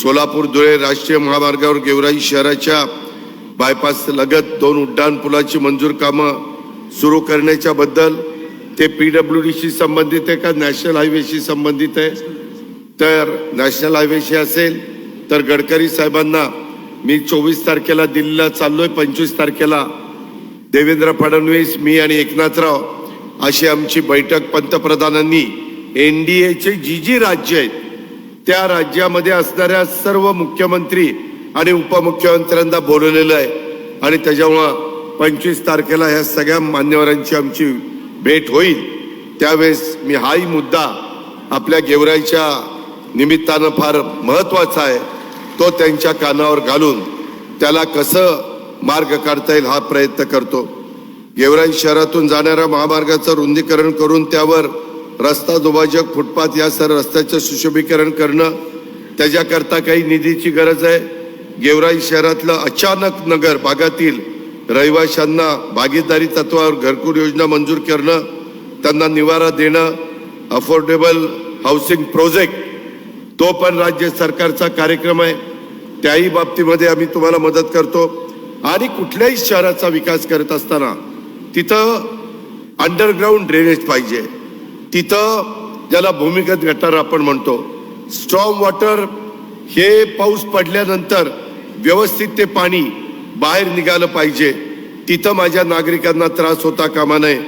सोलापूर धुळे राष्ट्रीय महामार्गावर गेवराई शहराच्या बायपास लगत दोन उड्डाण पुलाची मंजूर कामं सुरू करण्याच्या बद्दल ते पी डब्ल्यू डीशी संबंधित आहे का? नॅशनल हायवेशी संबंधित आहे. तर नॅशनल हायवेशी असेल तर गडकरी साहेबांना मी चोवीस तारखेला दिल्लीला चाललोय पंचवीस तारखेला. देवेंद्र फडणवीस मी आणि एकनाथराव अशी आमची बैठक पंतप्रधानांनी. एन डी एचे जी जी राज्य आहेत त्या राज्यामध्ये असणाऱ्या सर्व मुख्यमंत्री आणि उपमुख्यमंत्र्यांना बोलवलेलं आहे. आणि त्याच्यामुळं पंचवीस तारखेला ह्या सगळ्या मान्यवरांची आमची भेट होईल. त्यावेळेस मी हाही मुद्दा आपल्या गेवराईच्या निमित्तानं फार महत्त्वाचा आहे. तो त्यांच्या कानावर घालून त्याला कसं मार्ग काढता येईल हा प्रयत्न करतो. गेवराई शहरातून जाणाऱ्या महामार्गाचं रुंदीकरण करून त्यावर रस्ता दुभाजक फुटपाथ या सर रस्त्याचं सुशोभीकरण करणं त्याच्याकरता काही निधीची गरज आहे. गेवराई शहरातलं अचानक नगर भागातील रहिवाशांना भागीदारी तत्वावर घरकुल योजना मंजूर करणं त्यांना निवारा देणं अफोर्डेबल हाऊसिंग प्रोजेक्ट तो पण राज्य सरकारचा कार्यक्रम आहे. त्याही बाबतीमध्ये आम्ही तुम्हाला मदत करतो. आणि कुठल्याही शहराचा विकास करत असताना तिथं अंडरग्राऊंड ड्रेनेज पाहिजे. तिथं ज्याला भूमिगत गटार आपण म्हणतो स्ट्रॉंग वॉटर हे पाऊस पडल्यानंतर व्यवस्थित ते पाणी बाहेर निघालं पाहिजे. तिथं माझ्या नागरिकांना त्रास होता कामा नये.